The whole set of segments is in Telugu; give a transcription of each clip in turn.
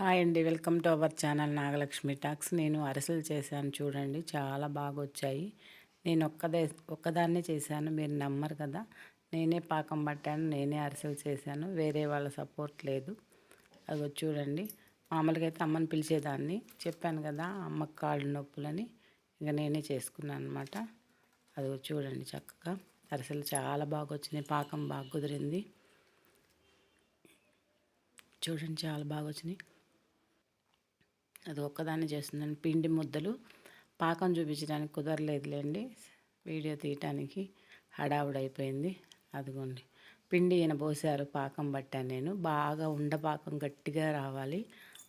హాయ్ అండి. Welcome to our channel Nagalakshmi talks. నేను అరిసెలు చేశాను చూడండి. చాలా బాగా వచ్చాయి నేను ఒక్కదే ఒక్కదాన్నే చేశాను. మీరు నమ్మరు కదా. నేనే పాకం పట్టాను నేనే అరిసెలు చేశాను. వేరే వాళ్ళ సపోర్ట్ లేదు. అది చూడండి. మామూలుగా అయితే అమ్మని పిలిచేదాన్ని. చెప్పాను కదా అమ్మకి కాళ్ళు నొప్పులని. ఇంకా నేనే చేసుకున్నాను అనమాట అది చూడండి చక్కగా. అరిసెలు చాలా బాగా వచ్చినాయి పాకం బాగా కుదిరింది. చూడండి చాలా బాగా వచ్చినాయి అది ఒక్కదాన్ని చేస్తుందండి. పిండి ముద్దలు పాకం చూపించడానికి కుదరలేదులేండి. వీడియో తీయటానికి హడావుడైపోయింది అదిగోండి. పిండి ఈయన పోసారు పాకం పట్టాను నేను. బాగా ఉండపాకం గట్టిగా రావాలి.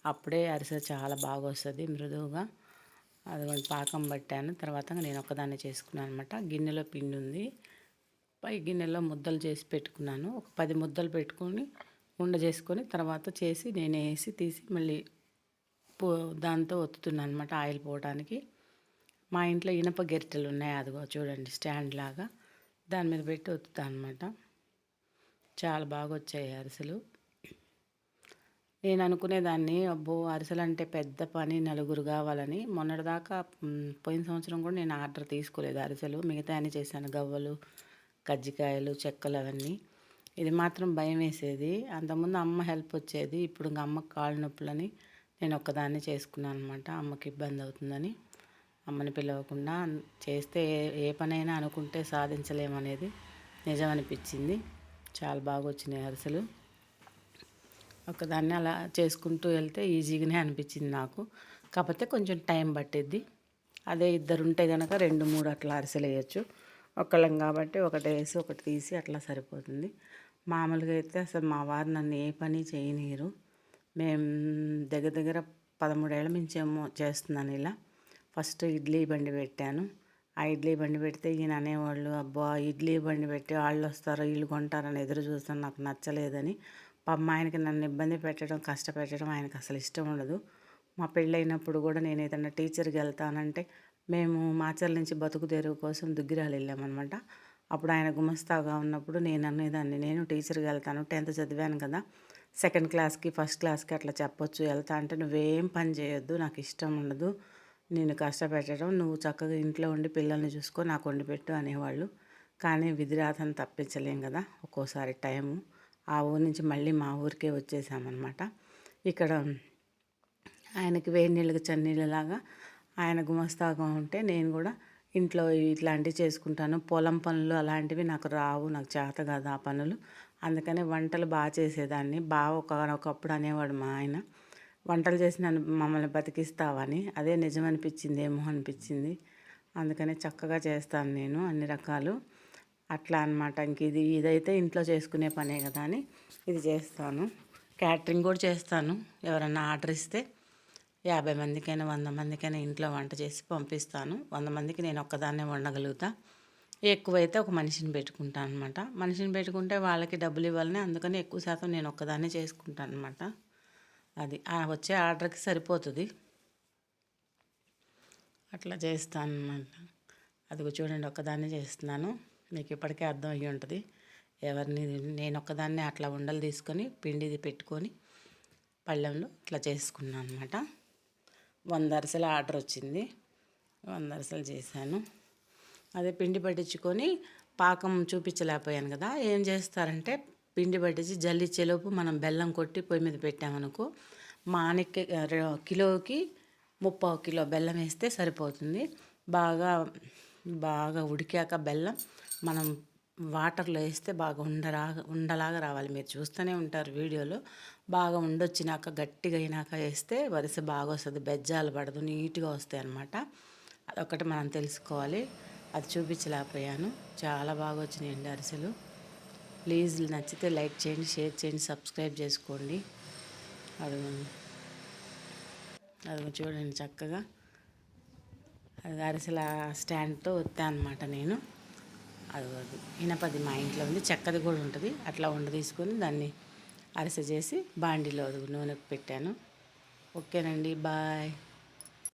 అప్పుడే అరిసె చాలా బాగా వస్తుంది మృదువుగా. అదిగోండి పాకం పట్టాను. తర్వాత నేను ఒకదాన్ని చేసుకున్నాను అనమాట గిన్నెలో పిండి ఉంది. పై గిన్నెలో ముద్దలు చేసి పెట్టుకున్నాను. ఒక పది ముద్దలు పెట్టుకొని ఉండ చేసుకొని తర్వాత చేసి నేను వేసి తీసి మళ్ళీ దాంతో ఒత్తుతున్నాను అనమాట ఆయిల్ పోవడానికి మా ఇంట్లో ఇనప గెరిటెలు ఉన్నాయి అదిగో చూడండి స్టాండ్ లాగా. దాని మీద పెట్టి ఒత్తుతాను అనమాట చాలా బాగా వచ్చాయి అరిసెలు. నేను అనుకునేదాన్ని అబ్బో అరిసెలు అంటే పెద్ద పని నలుగురు కావాలని. మొన్నటిదాకా పోయిన సంవత్సరం కూడా నేను ఆర్డర్ తీసుకోలేదు అరిసెలు. మిగతా అన్ని చేశాను. గవ్వలు కజ్జికాయలు చెక్కలు అవన్నీ. ఇది మాత్రం భయం వేసేది. అంతకుముందు అమ్మ హెల్ప్ వచ్చేది. ఇప్పుడు ఇంకా అమ్మ కాళ్ళు నొప్పులని నేను ఒక్కదాన్ని చేసుకున్నాను అనమాట అమ్మకి ఇబ్బంది అవుతుందని. అమ్మని పిలవకుండా చేస్తే ఏ పనైనా అనుకుంటే సాధించలేమనేది నిజం అనిపించింది చాలా బాగా వచ్చినాయి అరిసెలు. ఒకదాన్ని అలా చేసుకుంటూ వెళ్తే ఈజీగానే అనిపించింది నాకు. కాకపోతే కొంచెం టైం పట్టిద్ది. అదే ఇద్దరు ఉంటే కనుక రెండు మూడు అట్లా అరిసెలు వేయచ్చు. ఒకళ్ళం కాబట్టి ఒకటి వేసి ఒకటి తీసి అట్లా సరిపోతుంది. మామూలుగా అయితే అసలు మా వారు నన్ను ఏ పని చేయనీరు మేము దగ్గర దగ్గర పదమూడేళ్ళ నుంచేమో చేస్తున్నాను ఇలా. ఫస్ట్ ఇడ్లీ బండి పెట్టాను. ఆ ఇడ్లీ బండి పెడితే ఈయన అనేవాళ్ళు అబ్బా ఇడ్లీ బండి పెట్టి వాళ్ళు వస్తారో వీళ్ళు కొంటారని ఎదురు చూస్తాను నాకు నచ్చలేదని. పాపం ఆయనకి నన్ను ఇబ్బంది పెట్టడం కష్టపెట్టడం ఆయనకు అసలు ఇష్టం ఉండదు. మా పెళ్ళైనప్పుడు కూడా నేను ఏదైనా టీచర్కి వెళ్తానంటే మేము మాచర్ల నుంచి బతుకు తెరువు కోసం దుగ్గిరాలు వెళ్ళామన్నమాట. అప్పుడు ఆయన గుమస్తాగా ఉన్నప్పుడు నేను అనేదాన్ని నేను టీచర్కి వెళ్తాను టెన్త్ చదివాను కదా సెకండ్ క్లాస్కి ఫస్ట్ క్లాస్కి అట్లా చెప్పొచ్చు. వెళ్తా అంటే నువ్వేం పని చేయొద్దు నాకు ఇష్టం ఉండదు. నేను కష్టపెట్టడం నువ్వు చక్కగా ఇంట్లో ఉండి పిల్లల్ని చూసుకో నాకు వండి పెట్టు అనేవాళ్ళు. కానీ విధిరాతను తప్పించలేం కదా ఒక్కోసారి టైము. ఆ ఊరి నుంచి మళ్ళీ మా ఊరికే వచ్చేసామన్నమాట. ఇక్కడ ఆయనకి వేడి నీళ్ళకి చన్నీళ్ళలాగా ఆయన గుమస్తాగా ఉంటే నేను కూడా ఇంట్లో ఇట్లాంటివి చేసుకుంటాను. పొలం పనులు అలాంటివి నాకు రావు నాకు చేత కాదు ఆ పనులు. అందుకని వంటలు బాగా చేసేదాన్ని. బాగా ఒకప్పుడు అనేవాడు మా ఆయన. వంటలు చేసి నన్ను మమ్మల్ని బతికిస్తావని. అదే నిజం అనిపించింది ఏమో అనిపించింది. అందుకని చక్కగా చేస్తాను నేను అన్ని రకాలు. అట్లా అనమాట ఇంక ఇది ఇదైతే ఇంట్లో చేసుకునే పనే కదా అని ఇది చేస్తాను. క్యాటరింగ్ కూడా చేస్తాను. ఎవరన్నా ఆర్డర్ ఇస్తే యాభై మందికైనా వంద మందికైనా ఇంట్లో వంట చేసి పంపిస్తాను. వంద మందికి నేను ఒక్కదాన్నే వండగలుగుతా. ఎక్కువైతే ఒక మనిషిని పెట్టుకుంటాను అనమాట మనిషిని పెట్టుకుంటే వాళ్ళకి డబ్బులు ఇవ్వాలని అందుకని ఎక్కువ శాతం నేను ఒక్కదాన్నే చేసుకుంటాను అనమాట అది వచ్చే ఆర్డర్కి సరిపోతుంది. అట్లా చేస్తాను అనమాట అది చూడండి ఒక్కదాన్నే చేస్తున్నాను. మీకు ఇప్పటికే అర్థం అయ్యి ఉంటుంది. ఎవరిని నేను ఒక్కదాన్నే అట్లా ఉండలు తీసుకొని పిండిది పెట్టుకొని పళ్ళెంలో ఇట్లా చేసుకున్నాను అనమాట వంద అరసల ఆర్డర్ వచ్చింది. వంద అరసలు చేశాను. అదే పిండి పట్టించుకొని పాకం చూపించలేకపోయాను కదా. ఏం చేస్తారంటే పిండి పట్టించి జల్లిచ్చేలోపు మనం బెల్లం కొట్టి పొయ్యి మీద పెట్టామనుకో మానికి కిలోకి ముప్పావు కిలో బెల్లం వేస్తే సరిపోతుంది. బాగా బాగా ఉడికాక బెల్లం మనం వాటర్లో వేస్తే బాగా ఉండరా ఉండలాగా రావాలి. మీరు చూస్తూనే ఉంటారు వీడియోలో. బాగా ఉండొచ్చినాక గట్టిగా అయినాక వేస్తే వరిస బాగా వస్తుంది బెజ్జాలు పడదు నీట్గా వస్తాయి అనమాట అదొకటి మనం తెలుసుకోవాలి. అది చూపించలేకపోయాను. చాలా బాగా వచ్చినాయండి అరిసెలు. ప్లీజ్ నచ్చితే లైక్ చేయండి షేర్ చేయండి సబ్స్క్రైబ్ చేసుకోండి. అది అది చూడండి చక్కగా. అది అరిసెల స్టాండ్తో వస్తా అనమాట నేను. అది అది ఇనపది మా ఇంట్లో ఉంది చెక్కది కూడా ఉంటుంది. అట్లా వండ తీసుకొని దాన్ని అరిసె చేసి బాండీలో నూనెకు పెట్టాను. ఓకేనండి బాయ్.